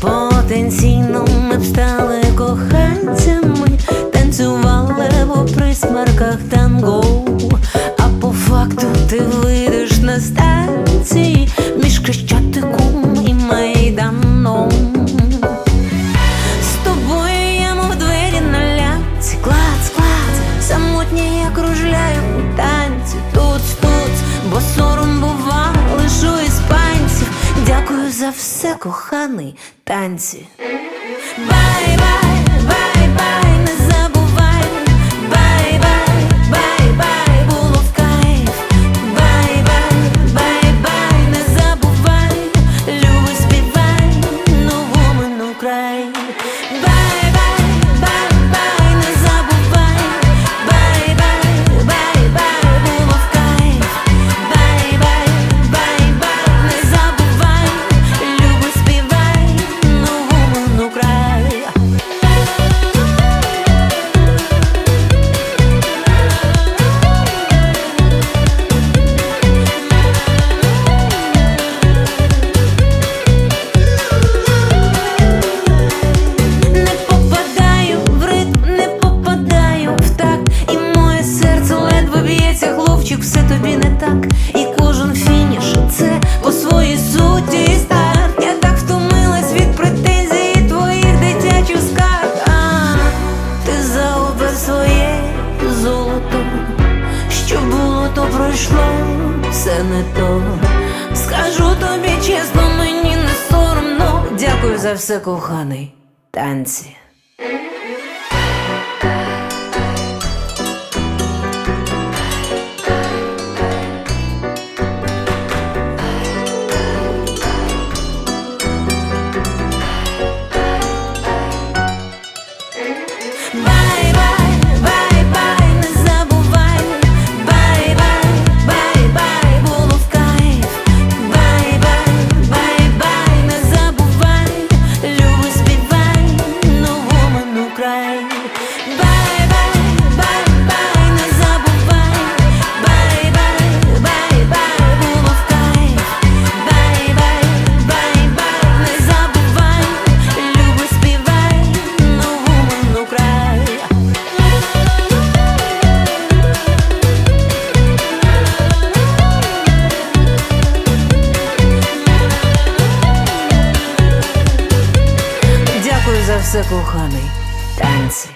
Потенційно ми б стали коханцями, танцювали в присмарках танго, а по факту ти ви. де коханий танці. так, і кожен фініш це по своїй суті старт. Я так втомилась від претензій твоїх дитячих скарг. А ти заубив своє золото, що було, то пройшло, все не то. Скажу тобі чесно, мені не соромно. Дякую за все, коханий танці. все коханий танці.